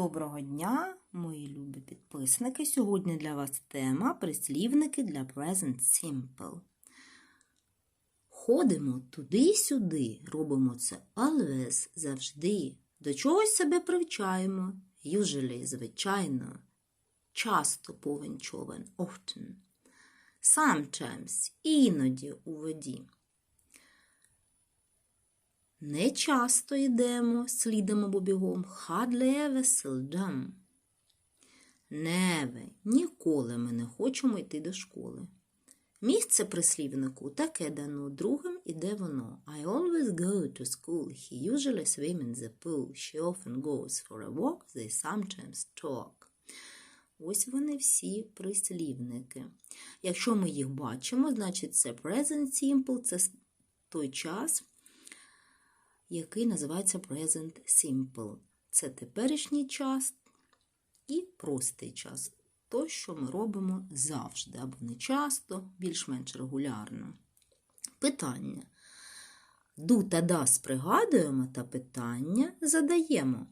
Доброго дня, мої любі підписники. Сьогодні для вас тема прислівники для Present Simple. Ходимо туди-сюди, робимо це always, завжди. До чогось себе привчаємо. Usually, звичайно. Часто повен човен, often. Sometimes, іноді у воді. Не часто йдемо слідом або бігом. Ever seldom. Never. Ніколи ми не хочемо йти до школи. Місце прислівнику таке дано, другим іде воно. I always go to school. He usually swim in the pool. She often goes for a walk. They sometimes talk. Ось вони всі прислівники. Якщо ми їх бачимо, значить це present simple, це той час, який називається present simple. Це теперішній час і простий час. То, що ми робимо завжди, або не часто, більш-менш регулярно. Питання. Do та das пригадуємо та питання задаємо.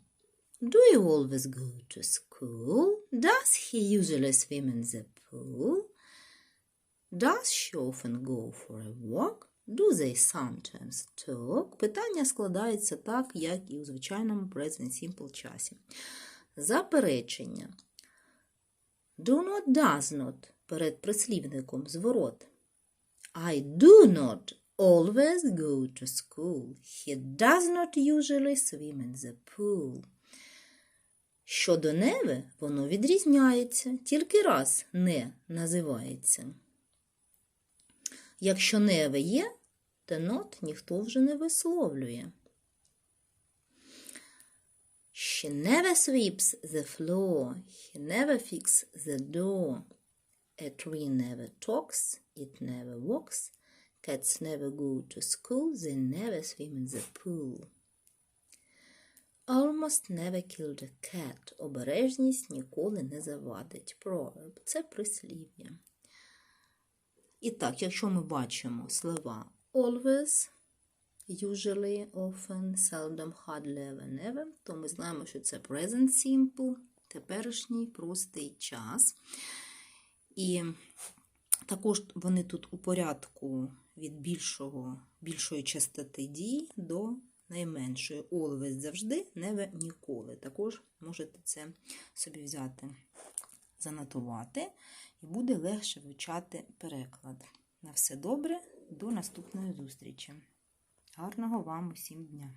Do you always go to school? Does he usually swim in the pool? Does she often go for a walk? Do they sometimes talk? Питання складається так, як і у звичайному present simple часі. Заперечення. Do not, does not перед прислівником зворот. I do not always go to school. He does not usually swim in the pool. Щодо неви, воно відрізняється, тільки раз не називається. Якщо неве є, то not ніхто вже не висловлює. She never sweeps the floor. He never fixes the door. A tree never talks. It never walks. Cats never go to school. They never swim in the pool. Almost never killed a cat. Обережність ніколи не завадить. Proverb. Це прислів'я. І так, якщо ми бачимо слова always, usually, often, seldom, hardly, ever, never, то ми знаємо, що це present simple, теперішній простий час. І також вони тут у порядку від більшого, більшої частоти дій до найменшої. Always завжди, never ніколи. Також можете це собі взяти, занотувати, і буде легше вивчати переклад. На все добре, до наступної зустрічі. Гарного вам усім дня!